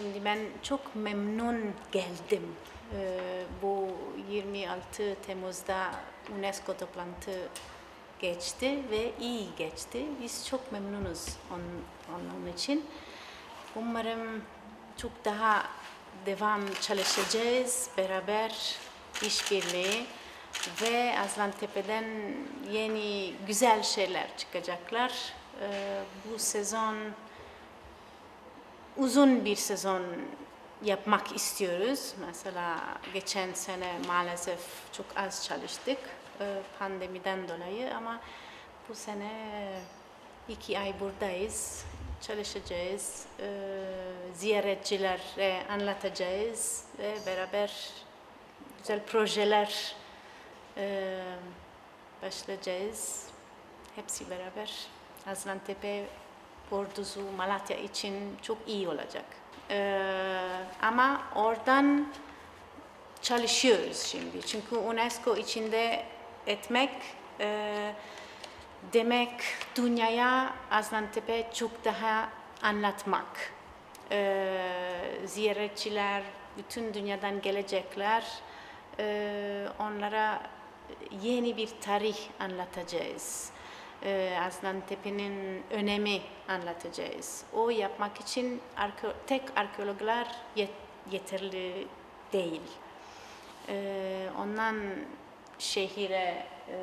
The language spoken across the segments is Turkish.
şimdi ben çok memnun geldim. Ee, bu 26 Temmuz'da UNESCO toplantı geçti ve iyi geçti. Biz çok memnunuz onun, onun için. Umarım çok daha devam çalışacağız beraber işbirliği ve Aslantepe'den yeni güzel şeyler çıkacaklar. Ee, bu sezon uzun bir sezon yapmak istiyoruz. Mesela geçen sene maalesef çok az çalıştık e, pandemiden dolayı ama bu sene iki ay buradayız. Çalışacağız, e, ziyaretçilere anlatacağız ve beraber güzel projeler e, başlayacağız. Hepsi beraber Azlantepe, Orduzu, Malatya için çok iyi olacak. Ee, ama oradan çalışıyoruz şimdi. Çünkü UNESCO içinde etmek e, demek dünyaya Azlantepe çok daha anlatmak. Ee, ziyaretçiler bütün dünyadan gelecekler. Ee, onlara yeni bir tarih anlatacağız. Ee, Aslantepe'nin önemi anlatacağız. O yapmak için arke- tek arkeologlar yet- yeterli değil. Ee, ondan şehire, e,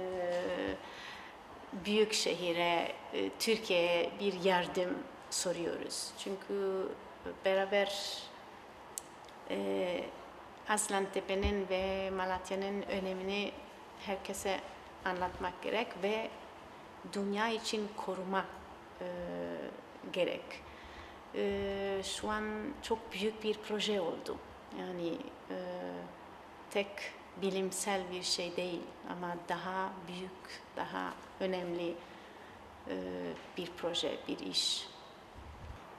büyük şehire, e, Türkiye'ye bir yardım soruyoruz. Çünkü beraber e, Aslantepe'nin ve Malatya'nın önemini herkese anlatmak gerek ve dünya için koruma e, gerek. E, şu an çok büyük bir proje oldu. Yani e, tek bilimsel bir şey değil ama daha büyük, daha önemli e, bir proje, bir iş.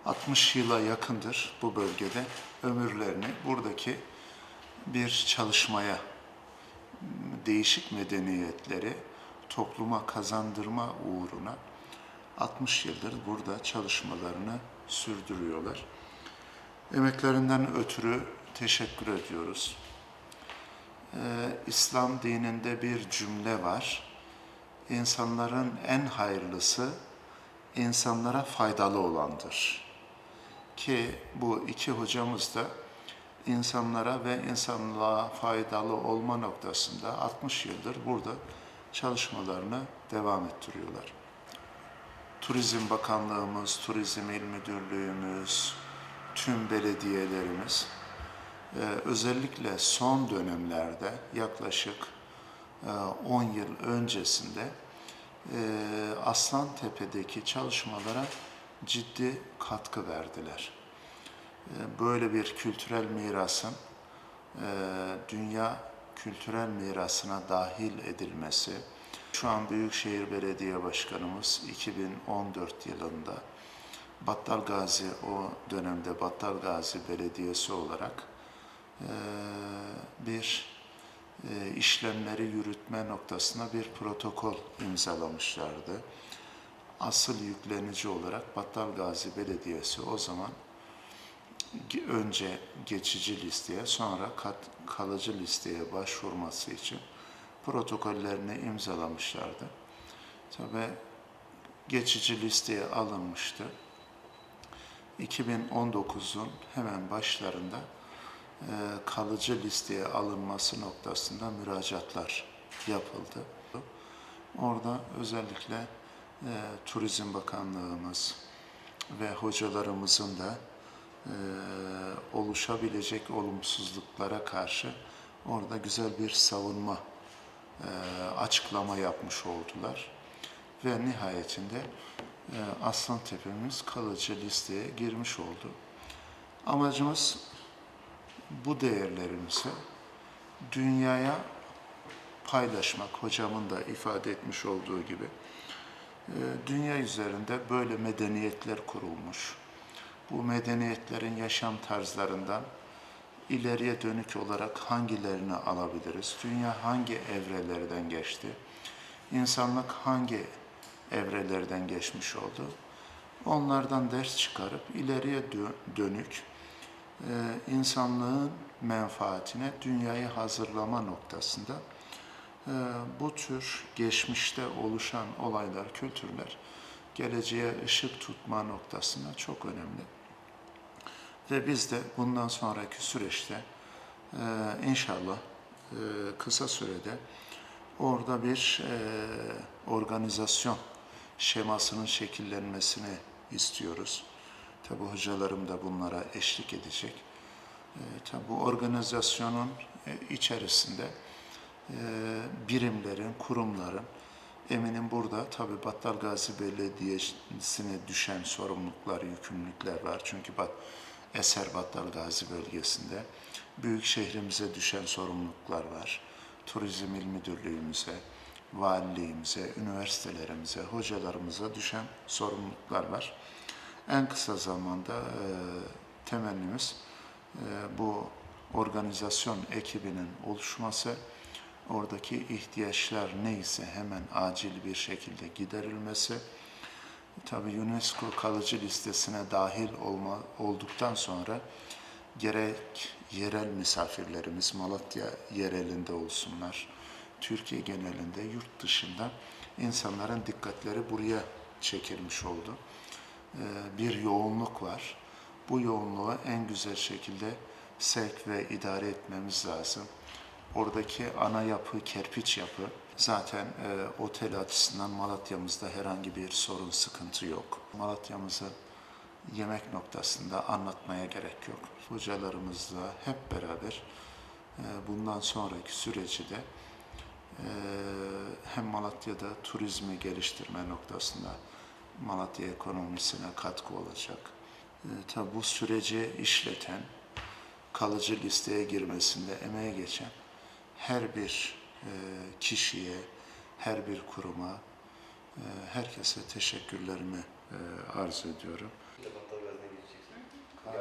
60 yıla yakındır bu bölgede ömürlerini buradaki bir çalışmaya, değişik medeniyetleri topluma kazandırma uğruna 60 yıldır burada çalışmalarını sürdürüyorlar. Emeklerinden ötürü teşekkür ediyoruz. Ee, İslam dininde bir cümle var. İnsanların en hayırlısı insanlara faydalı olandır. Ki bu iki hocamız da insanlara ve insanlığa faydalı olma noktasında 60 yıldır burada çalışmalarını devam ettiriyorlar. Turizm Bakanlığımız, Turizm İl Müdürlüğümüz, tüm belediyelerimiz e, özellikle son dönemlerde yaklaşık e, 10 yıl öncesinde e, Aslantepe'deki çalışmalara ciddi katkı verdiler. E, Böyle bir kültürel mirasın e, dünya kültürel mirasına dahil edilmesi, şu an Büyükşehir Belediye Başkanımız 2014 yılında Battal Gazi, o dönemde Battal Gazi Belediyesi olarak bir işlemleri yürütme noktasına bir protokol imzalamışlardı. Asıl yüklenici olarak Battal Gazi Belediyesi o zaman önce geçici listeye sonra kat- kalıcı listeye başvurması için protokollerini imzalamışlardı. Tabii geçici listeye alınmıştı. 2019'un hemen başlarında e, kalıcı listeye alınması noktasında müracaatlar yapıldı. Orada özellikle e, Turizm Bakanlığımız ve hocalarımızın da e, oluşabilecek olumsuzluklara karşı orada güzel bir savunma, e, açıklama yapmış oldular. Ve nihayetinde e, Aslan Tepe'miz kalıcı listeye girmiş oldu. Amacımız bu değerlerimizi dünyaya paylaşmak, hocamın da ifade etmiş olduğu gibi. E, Dünya üzerinde böyle medeniyetler kurulmuş. Bu medeniyetlerin yaşam tarzlarından ileriye dönük olarak hangilerini alabiliriz? Dünya hangi evrelerden geçti? İnsanlık hangi evrelerden geçmiş oldu? Onlardan ders çıkarıp ileriye dö- dönük e, insanlığın menfaatine dünyayı hazırlama noktasında e, bu tür geçmişte oluşan olaylar, kültürler geleceğe ışık tutma noktasında çok önemli. Ve biz de bundan sonraki süreçte e, inşallah e, kısa sürede orada bir e, organizasyon şemasının şekillenmesini istiyoruz. Tabi hocalarım da bunlara eşlik edecek. E, tabi bu organizasyonun e, içerisinde e, birimlerin, kurumların, eminim burada tabi Battal Gazi Belediyesi'ne düşen sorumluluklar, yükümlülükler var. Çünkü Bat, Eser Battal Gazi bölgesinde büyük şehrimize düşen sorumluluklar var. Turizm İl Müdürlüğümüze, valiliğimize, üniversitelerimize, hocalarımıza düşen sorumluluklar var. En kısa zamanda e, temennimiz e, bu organizasyon ekibinin oluşması, oradaki ihtiyaçlar neyse hemen acil bir şekilde giderilmesi, tabii UNESCO kalıcı listesine dahil olma, olduktan sonra gerek yerel misafirlerimiz Malatya yerelinde olsunlar, Türkiye genelinde, yurt dışında insanların dikkatleri buraya çekilmiş oldu. Ee, Bir yoğunluk var. Bu yoğunluğu en güzel şekilde sevk ve idare etmemiz lazım. Oradaki ana yapı, kerpiç yapı zaten e, otel açısından Malatya'mızda herhangi bir sorun, sıkıntı yok. Malatya'mızı yemek noktasında anlatmaya gerek yok. Hocalarımızla hep beraber e, bundan sonraki süreci de e, hem Malatya'da turizmi geliştirme noktasında Malatya ekonomisine katkı olacak. E, tabi bu süreci işleten, kalıcı listeye girmesinde emeğe geçen her bir e, kişiye, her bir kuruma, e, herkese teşekkürlerimi e, arz ediyorum.